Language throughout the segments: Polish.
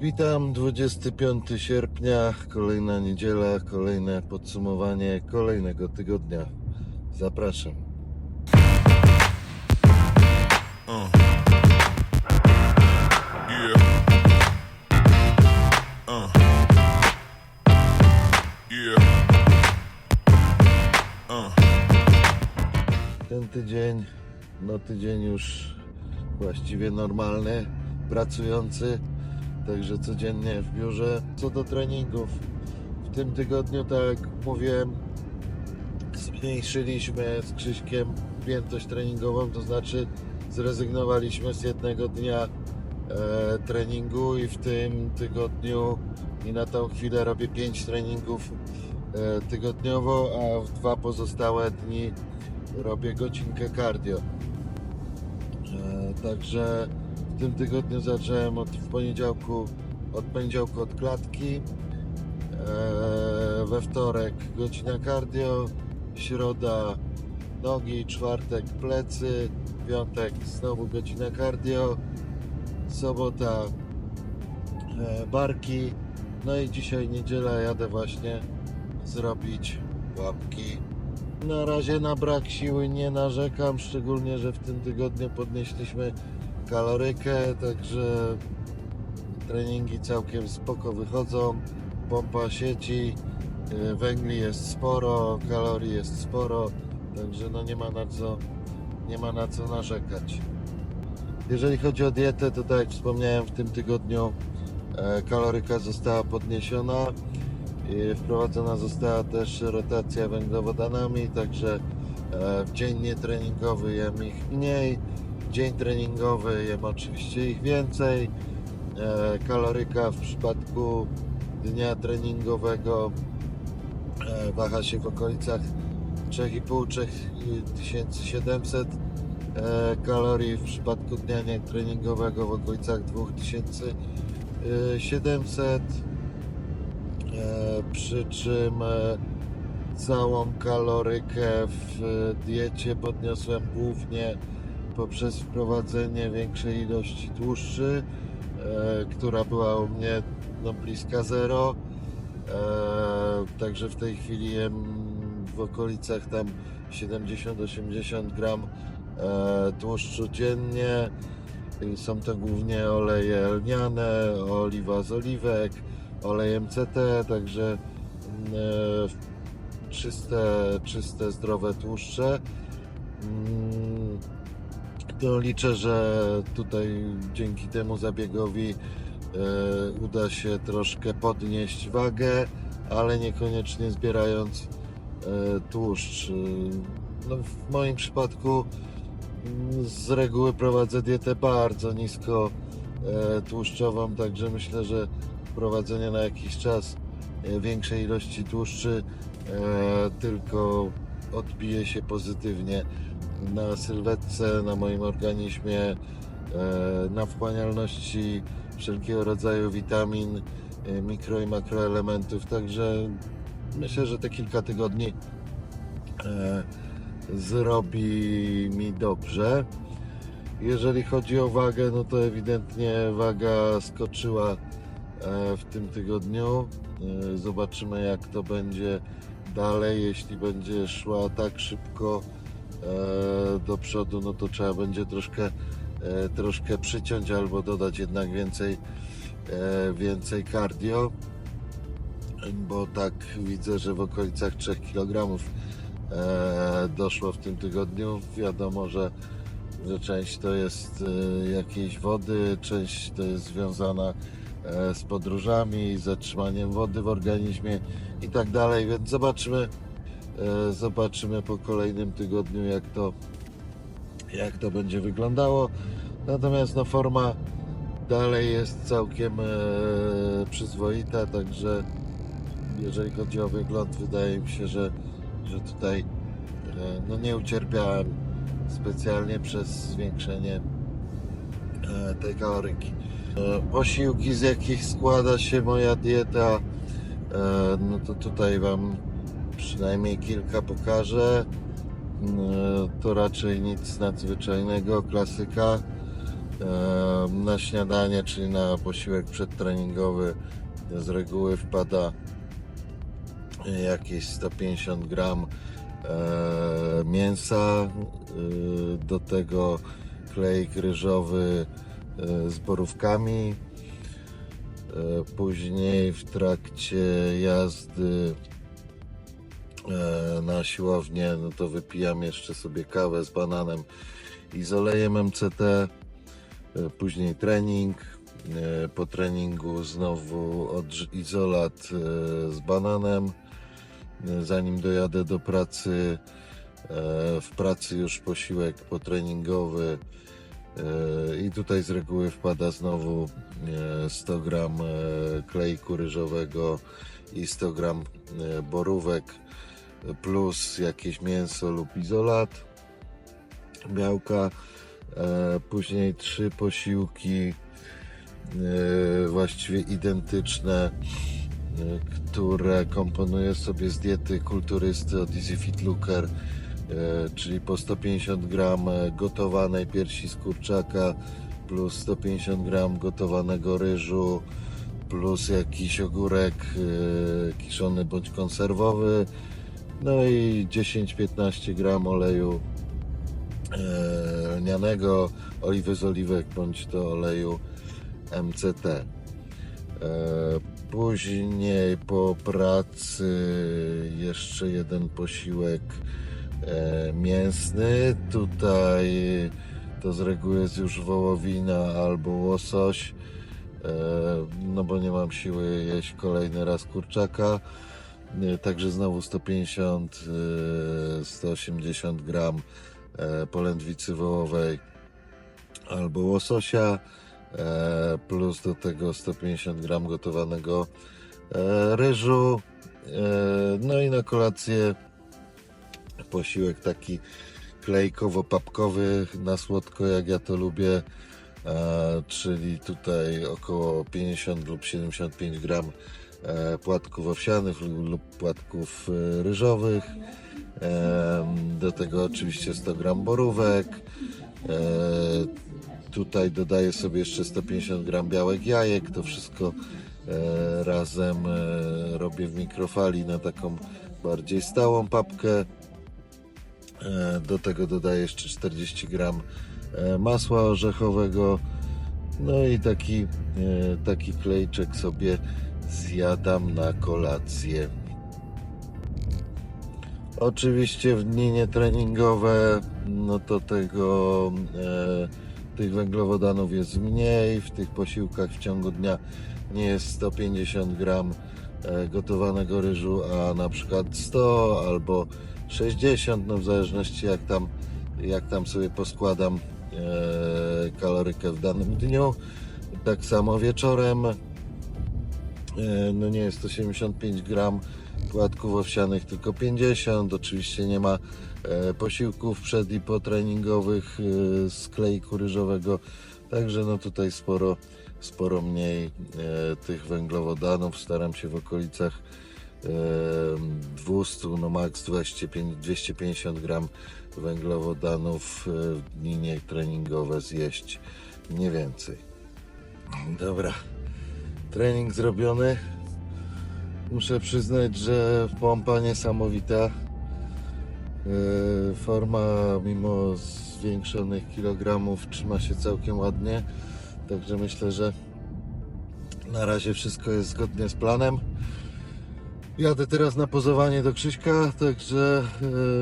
Witam, 25 sierpnia, kolejna niedziela, kolejne podsumowanie kolejnego tygodnia. Zapraszam. Uh. Yeah. Uh. Yeah. Uh. Ten tydzień, no tydzień już właściwie normalny, pracujący, także codziennie w biurze. Co do treningów, w tym tygodniu, tak jak mówiłem, zmniejszyliśmy z Krzyśkiem treningową, to znaczy zrezygnowaliśmy z jednego dnia e, treningu i w tym tygodniu i na tą chwilę robię 5 treningów e, tygodniowo, a w dwa pozostałe dni robię godzinkę cardio. E, także tym tygodniu zacząłem od w poniedziałku od poniedziałku od klatki. E, we wtorek godzina cardio, środa nogi, czwartek plecy, piątek znowu godzina cardio, sobota e, barki. No i dzisiaj niedziela jadę właśnie zrobić łapki. Na razie na brak siły nie narzekam, szczególnie, że w tym tygodniu podnieśliśmy kalorykę, także treningi całkiem spoko wychodzą, pompa sieci, yy, węgli jest sporo, kalorii jest sporo, także no nie ma na co, nie ma na co narzekać. Jeżeli chodzi o dietę, to tak jak wspomniałem w tym tygodniu e, kaloryka została podniesiona. I wprowadzona została też rotacja węglowodanami, także e, w dzień nietreningowy jem ich mniej, dzień treningowy jem oczywiście ich więcej. E, Kaloryka w przypadku dnia treningowego e, waha się w okolicach 3,5-3700 e, kalorii, w przypadku dnia nietreningowego w okolicach 2700 E, przy czym całą kalorykę w diecie podniosłem głównie poprzez wprowadzenie większej ilości tłuszczy, e, która była u mnie no, bliska zero. E, Także w tej chwili jem w okolicach tam 70-80 gram e, tłuszczu dziennie. Są to głównie oleje lniane, oliwa z oliwek, olej MCT, także mm, e, czyste, czyste, zdrowe tłuszcze. To liczę, że tutaj dzięki temu zabiegowi e, uda się troszkę podnieść wagę, ale niekoniecznie zbierając e, tłuszcz. No, w moim przypadku mm, z reguły prowadzę dietę bardzo nisko e, tłuszczową, także myślę, że wprowadzenie na jakiś czas e, większej ilości tłuszczy e, tylko odbije się pozytywnie na sylwetce, na moim organizmie, e, na wchłanialności wszelkiego rodzaju witamin, e, mikro i makroelementów. Także myślę, że te kilka tygodni e, zrobi mi dobrze. Jeżeli chodzi o wagę, no to ewidentnie waga skoczyła w tym tygodniu. Zobaczymy, jak to będzie dalej. Jeśli będzie szła tak szybko e, do przodu, no to trzeba będzie troszkę, e, troszkę przyciąć albo dodać jednak więcej, e, więcej cardio, bo tak widzę, że w okolicach 3 kg doszło w tym tygodniu. Wiadomo, że że część to jest jakiejś wody, część to jest związana z podróżami, zatrzymaniem wody w organizmie i tak dalej, więc zobaczymy, e, zobaczymy po kolejnym tygodniu jak to, jak to będzie wyglądało. Natomiast no, forma dalej jest całkiem e, przyzwoita, także jeżeli chodzi o wygląd, wydaje mi się, że, że tutaj e, no, nie ucierpiałem specjalnie przez zwiększenie tej kaloryki. Posiłki, z jakich składa się moja dieta, no to tutaj Wam przynajmniej kilka pokażę. E, To raczej nic nadzwyczajnego, klasyka. E, Na śniadanie, czyli na posiłek przedtreningowy z reguły wpada jakieś 150 gram e, mięsa, e, do tego klejk ryżowy e, z borówkami. E, Później w trakcie jazdy e, na siłownię, no to wypijam jeszcze sobie kawę z bananem i z olejem MCT. E, Później trening. Po treningu znowu izolat z bananem. Zanim dojadę do pracy, w pracy już posiłek potreningowy. E, I tutaj z reguły wpada znowu e, 100 gram e, klejku ryżowego i 100 gram e, borówek plus jakieś mięso lub izolat białka. E, Później trzy posiłki e, właściwie identyczne, e, które komponuję sobie z diety kulturysty od Easy Fit Looker, e, czyli po 150 gram e, gotowanej piersi z kurczaka plus 150 gram gotowanego ryżu plus jakiś ogórek e, kiszony bądź konserwowy no i 10-15 gram oleju e, lnianego, oliwy z oliwek bądź to oleju MCT. E, Później po pracy jeszcze jeden posiłek e, mięsny. Tutaj to z reguły jest już wołowina albo łosoś, e, no bo nie mam siły jeść kolejny raz kurczaka. E, Także znowu 150, e, 180 gram e, polędwicy wołowej albo łososia, e, plus do tego 150 gram gotowanego e, ryżu. E, No i na kolację posiłek taki klejkowo-papkowy na słodko, jak ja to lubię, e, czyli tutaj około 50 lub 75 gram e, płatków owsianych lub, płatków e, ryżowych. Do tego oczywiście 100 gram borówek. Tutaj dodaję sobie jeszcze 150 gram białek jajek. To wszystko razem robię w mikrofali na taką bardziej stałą papkę. E, Do tego dodaję jeszcze 40 gram e, masła orzechowego. No i taki, e, taki klejczek sobie zjadam na kolację. Oczywiście w dni nietreningowe, no to tego, e, tych węglowodanów jest mniej. W tych posiłkach w ciągu dnia nie jest 150 gram gotowanego ryżu, a na przykład 100 albo 60, no w zależności jak tam, jak tam sobie poskładam e, kalorykę w danym dniu. Tak samo wieczorem, e, no nie jest to 75 gram płatków owsianych, tylko 50. Oczywiście nie ma e, posiłków przed i potreningowych z klejku ryżowego, także no tutaj sporo, sporo mniej tych węglowodanów. Staram się w okolicach 200, no max 25, 250 gram węglowodanów e, w dni nietreningowe zjeść, nie więcej. Dobra, trening zrobiony. Muszę przyznać, że pompa niesamowita. E, Forma mimo zwiększonych kilogramów trzyma się całkiem ładnie. Także myślę, że na razie wszystko jest zgodnie z planem. Jadę teraz na pozowanie do Krzyśka, także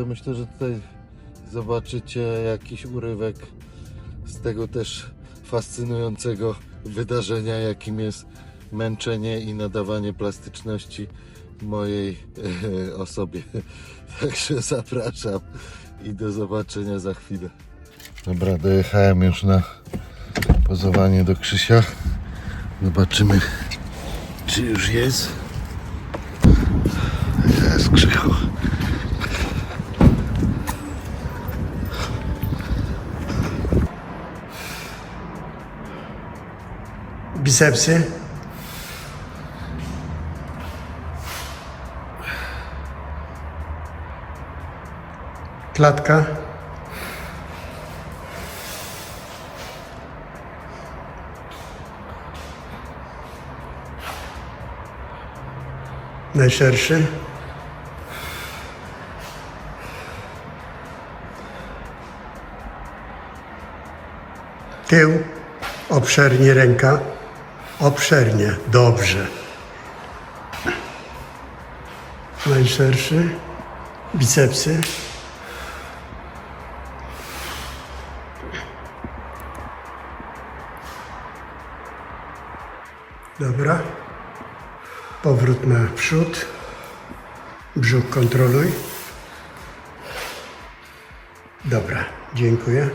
e, myślę, że tutaj zobaczycie jakiś urywek z tego też fascynującego wydarzenia, jakim jest męczenie i nadawanie plastyczności mojej e, osobie. Także zapraszam i do zobaczenia za chwilę. Dobra, dojechałem już na pozowanie do Krzysia. Zobaczymy, czy już jest jest Bicepsy. Klatka. najszerszy Tył. Obszernie ręka. Obszernie. Dobrze. Najszerszy. Bicepsy. Dobra. Powrót na przód. Brzuch kontroluj. Dobra, dziękuję.